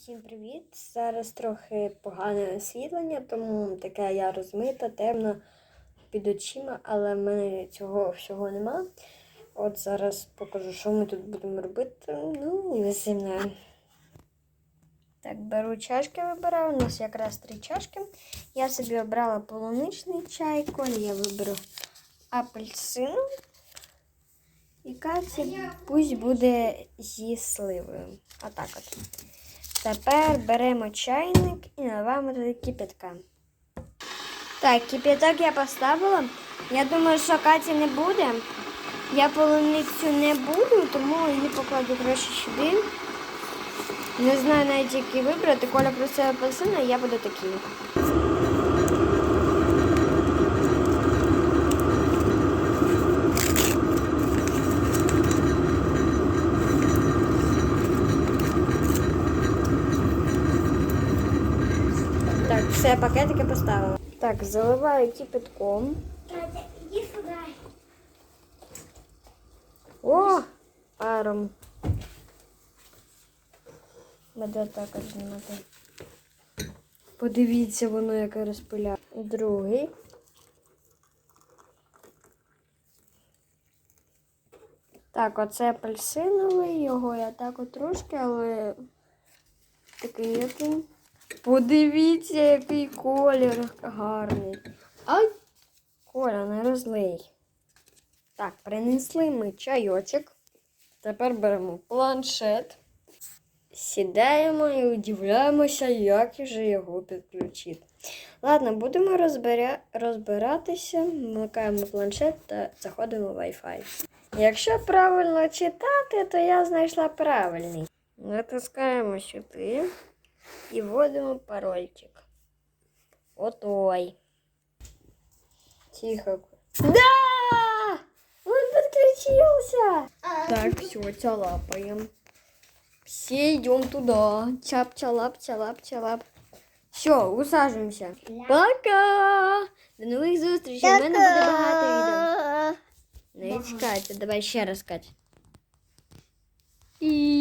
Всім привіт! Зараз трохи погане освітлення, тому таке я розмита, темно під очима, але в мене цього всього нема. От зараз покажу, що ми тут будемо робити. Ну, не сильно. Так, беру чашки, вибираю. У нас якраз три чашки. Я собі обрала полуничний чай, Колі я виберу апельсин. І Каті пусть буде зі сливою. Отак от. Тепер беремо чайник і наливаємо туди кипятка. Так, кипяток я поставила. Я думаю, що Каті не буде. Я полуницю не буду, тому її покладу краще сюди. Не знаю навіть, який вибрати. Коля просила апельсина, я буду такий. Все, пакетики поставила. Так, заливаю кипятком. Иди сюда. О, паром. Буде також знімати. Подивіться, воно яке розпиляє. Другий. Так, оце апельсиновий, його я так от трошки, але такий який. Подивіться, який колір гарний. Ай! Коля, не розлий. Так, принесли ми чайочок. Тепер беремо планшет. Сідаємо і удивляємося, як же його підключити. Ладно, будемо розбиря... розбиратися, вмикаємо планшет та заходимо в Wi-Fi. Якщо правильно читати, то я знайшла правильний. Натискаємо сюди і вводимо парольчик. Отой. Тихо. Да! Он подключился! Так, все, чалапаем. Все идем туда. Чап, чалап, чалап, чалап. Все, усаживаемся. Пока! До нових зустрічей. У мене буде багато відео. Навіть Катя, давай ще раз, Катя. І